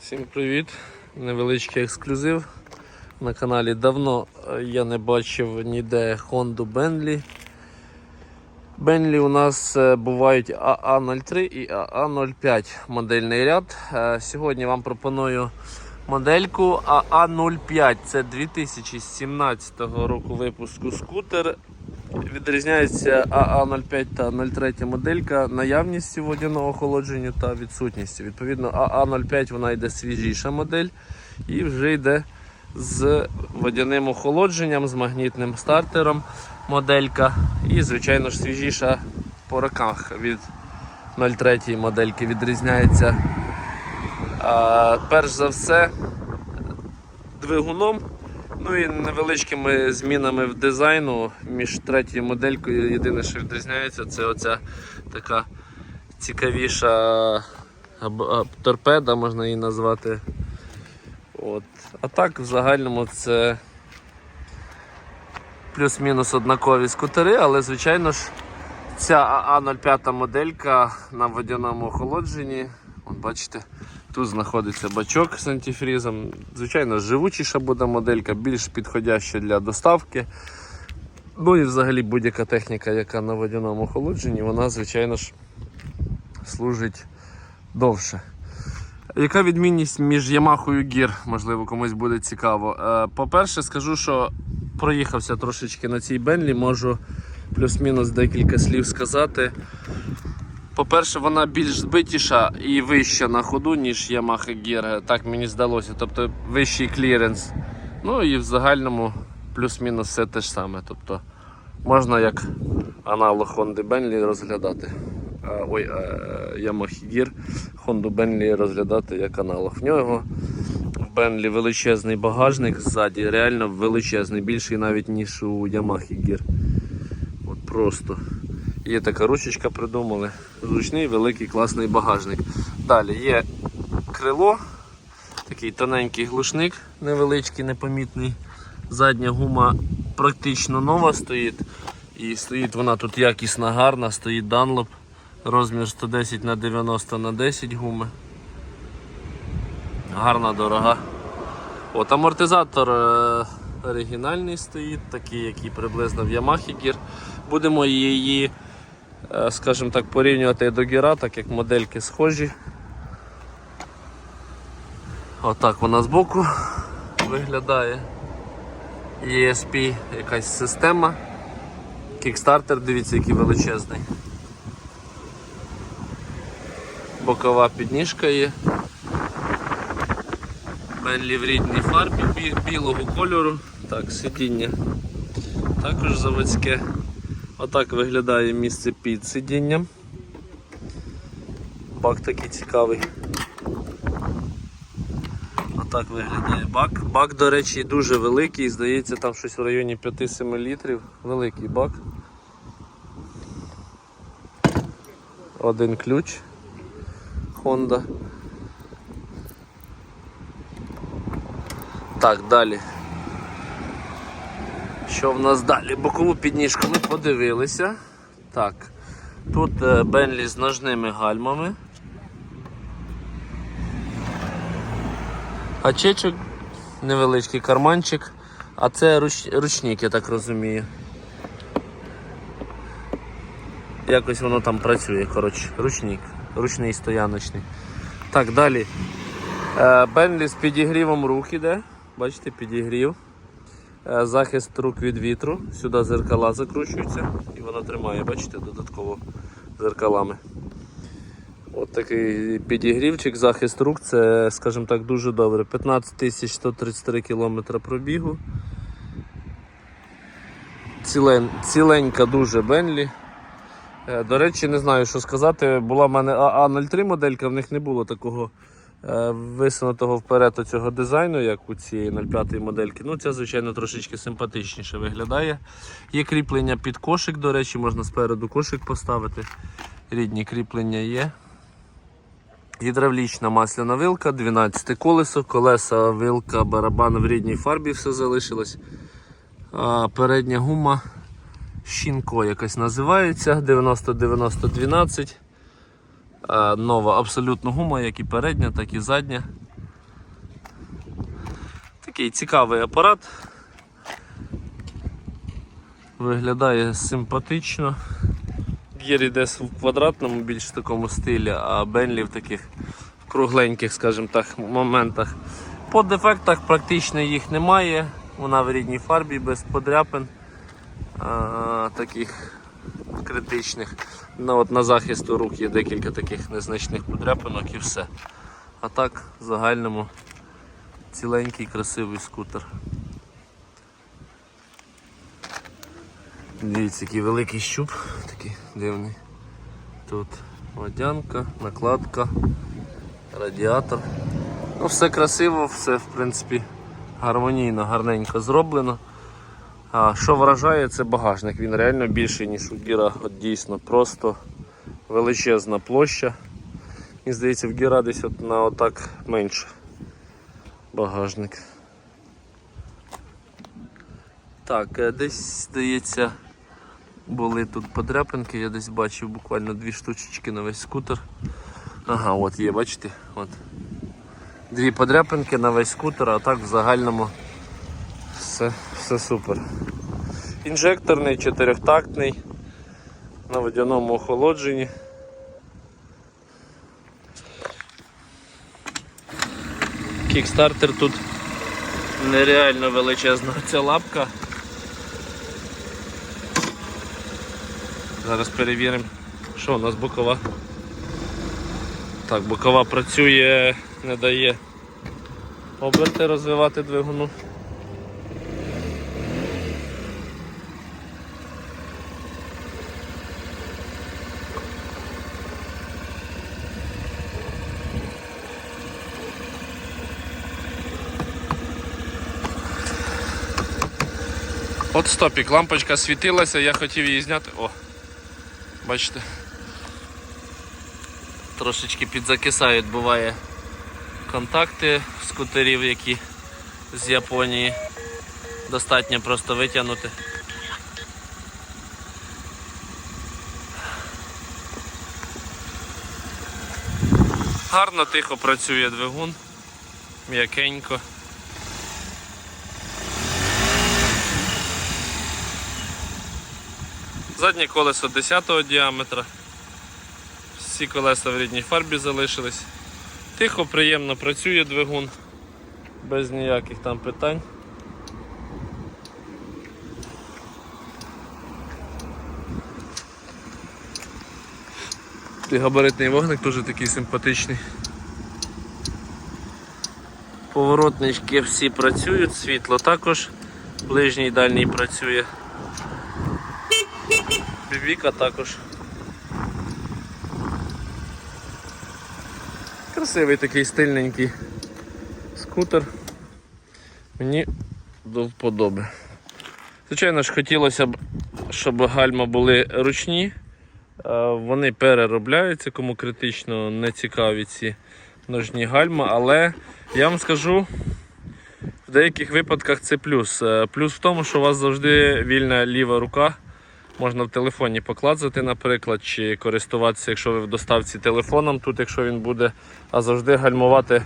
Всім привіт! Невеличкий ексклюзив на каналі. Давно е, я не бачив ніде Honda Bentley. Bentley у нас е, бувають AA03 і AA05 модельний ряд. Е, Сьогодні вам пропоную модельку AA05. Це 2017 року випуску скутер. Відрізняється АА05 та 03 моделька наявністю водяного охолодження та відсутністю. Відповідно, АА05 вона йде свіжіша модель і вже йде з водяним охолодженням, з магнітним стартером моделька. І, звичайно ж, свіжіша по роках від 03 модельки відрізняється. А, перш за все, двигуном. Ну і невеличкими змінами в дизайну між третьою моделькою. Єдине, що відрізняється, це оця така цікавіша торпеда, можна її назвати. От. А так в загальному це плюс-мінус однакові скутери, але звичайно ж ця АА05 моделька на водяному охолодженні. От бачите, тут знаходиться бачок з антифрізом. Звичайно, живучіша буде моделька, більш підходяща для доставки. Ну і взагалі будь-яка техніка, яка на водяному охолодженні, вона, звичайно ж, служить довше. Яка відмінність між і Gear, можливо, комусь буде цікаво. Е, По-перше, скажу, що проїхався трошечки на цій Бенлі, можу плюс-мінус декілька слів сказати. По-перше, вона більш збитіша і вища на ходу, ніж Yamaha Gear, так мені здалося. Тобто вищий кліренс. Ну і в загальному плюс-мінус все те ж саме. Тобто можна як аналог Honda Bentley розглядати. Ой, Yamaha Gear Honda Bentley розглядати як аналог. В нього в Bentley величезний багажник ззаді, реально величезний, більший навіть ніж у Yamaha Gear. От просто. Є така ручечка придумали. Зручний, великий, класний багажник. Далі є крило, такий тоненький глушник, невеличкий, непомітний. Задня гума практично нова стоїть. І стоїть вона тут якісна, гарна, стоїть Dunlop. Розмір 110 на 90 на 10 гуми. Гарна, дорога. От амортизатор е, оригінальний стоїть, такий, який приблизно в Yamaha Gear. Будемо її, скажімо так, порівнювати до гіра, так як модельки схожі. Отак вона збоку виглядає. ESP якась система. Кікстартер, дивіться, який величезний. Бокова підніжка є. Бенлі в рідній фарбі білого кольору. Так, сидіння також заводське. Отак виглядає місце під сидінням. Бак такий цікавий. Отак виглядає бак. Бак, до речі, дуже великий, здається, там щось в районі 5-7 літрів. Великий бак. Один ключ Honda. Так, далі. Що в нас далі? Бокову підніжку ми подивилися. Так. Тут е, Бенлі з ножними гальмами. Гачечок, невеличкий карманчик, а це руч... ручник, я так розумію. Якось воно там працює, коротше, ручник, ручний стояночний. Так, далі. Е, Бенлі з підігрівом рук іде. Бачите, підігрів. Е, Захист рук від вітру. Сюди зеркала закручуються і воно тримає, бачите, додатково зеркалами. От такий підігрівчик, захист рук, це, скажімо так, дуже добре. 15 133 км пробігу. Цілен, ціленька дуже Бенлі. Е, До речі, не знаю, що сказати. Була в мене АА03 моделька, в них не було такого висунутого вперед цього дизайну, як у цієї 05 модельки. Ну, ця, звичайно, трошечки симпатичніше виглядає. Є кріплення під кошик, до речі, можна спереду кошик поставити. Рідні кріплення є. Гідравлічна масляна вилка, 12 колесо, колеса, вилка, барабан в рідній фарбі все залишилось. А передня гума Щінко якась називається 90-90-12. А, Нова абсолютно гума, як і передня, так і задня. Такий цікавий апарат. Виглядає симпатично. Гір іде в квадратному більш такому стилі, а Бенлі в таких кругленьких, скажімо так, моментах. По дефектах практично їх немає. Вона в рідній фарбі без подряпин а, таких критичних. Ну, от на захист у рук є декілька таких незначних подряпинок і все. А так, в загальному ціленький красивий скутер. Дивіться, який великий щуп, такий дивний. Тут водянка, накладка, радіатор. Ну, все красиво, все в принципі гармонійно, гарненько зроблено. А що вражає, це багажник. Він реально більший, ніж у Гіра. От дійсно просто величезна площа. Мені здається, в Гіра десь от на отак менше багажник. Так, е, десь здається були тут подряпинки, я десь бачив буквально дві штучечки на весь скутер. Ага, от є, бачите? От. Дві подряпинки на весь скутер, а так в загальному все, все супер. Інжекторний, чотирьохтактний, на водяному охолодженні. Кікстартер тут нереально величезна ця лапка. Зараз перевіримо, що у нас бокова. Так, бокова працює, не дає оберти розвивати двигуну. От стопік, лампочка світилася, я хотів її зняти. О! Бачите? Трошечки підзакисають, буває контакти скутерів, які з Японії. Достатньо просто витягнути. Гарно тихо працює двигун, м'якенько. Заднє колесо 10 діаметра. Всі колеса в рідній фарбі залишились. Тихо, приємно працює двигун, без ніяких там питань. І габаритний вогник теж такий симпатичний. Поворотнички всі працюють, світло також, ближній і дальній працює. Віка також. Красивий такий стильненький скутер. Мені до вподоби. Звичайно ж, хотілося б, щоб гальма були ручні. Е, Вони переробляються, кому критично не цікаві ці ножні гальма, але я вам скажу, в деяких випадках це плюс. Е, Плюс в тому, що у вас завжди вільна ліва рука. Можна в телефоні поклацати, наприклад, чи користуватися, якщо ви в доставці телефоном, тут, якщо він буде, а завжди гальмувати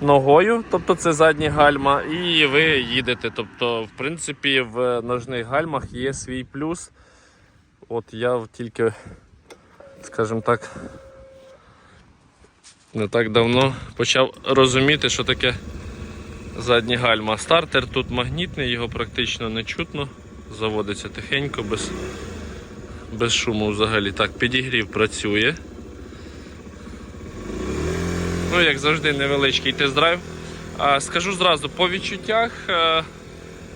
ногою, тобто це задні гальма, і ви їдете. Тобто, в принципі, в ножних гальмах є свій плюс. От я тільки, скажімо так, не так давно почав розуміти, що таке задні гальма. Стартер тут магнітний, його практично не чутно. Заводиться тихенько, без, без шуму взагалі. Так, підігрів працює. Ну, як завжди, невеличкий тест-драйв. Скажу зразу, по відчуттях е,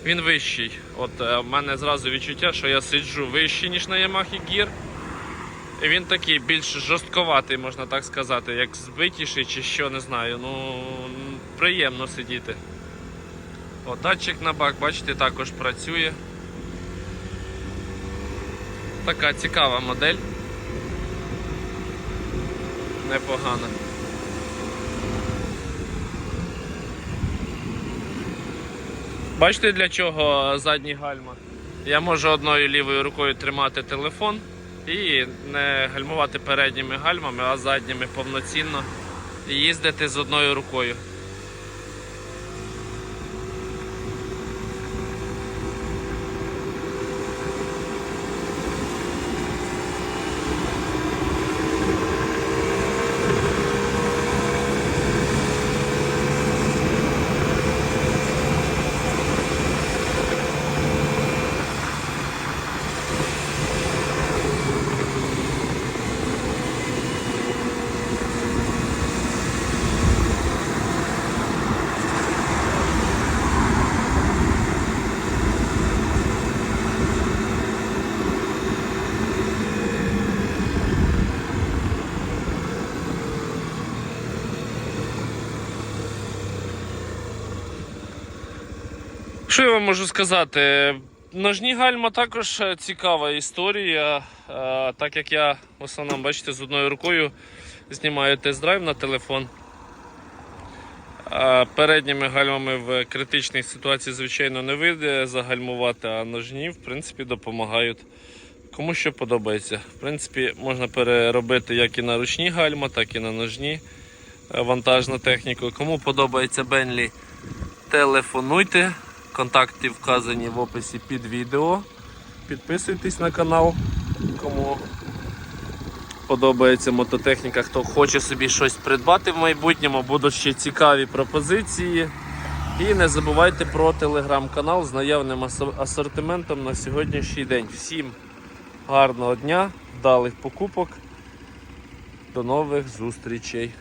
він вищий. От е, в мене зразу відчуття, що я сиджу вище, ніж на Yamaha Gear. І він такий більш жорстковатий, можна так сказати, як збитіший чи що, не знаю. Ну, приємно сидіти. О, датчик на бак, бачите, також працює. Така цікава модель. Непогана. Бачите для чого задні гальма? Я можу одною лівою рукою тримати телефон і не гальмувати передніми гальмами, а задніми повноцінно і їздити з одною рукою. Що я вам можу сказати? Ножні гальма також е, цікава історія. Е, Так як я в основному, бачите, з одною рукою знімаю тест-драйв на телефон. Е, Передніми гальмами в критичній ситуації, звичайно, не вийде загальмувати, а ножні, в принципі, допомагають. Кому що подобається. В принципі, можна переробити як і на ручні гальма, так і на ножні вантажну техніку. Кому подобається Бенлі, телефонуйте. Контакти вказані в описі під відео. Підписуйтесь на канал, кому подобається мототехніка, хто хоче собі щось придбати в майбутньому, будуть ще цікаві пропозиції. І не забувайте про телеграм-канал з наявним асортиментом на сьогоднішній день. Всім гарного дня, вдалих покупок. До нових зустрічей.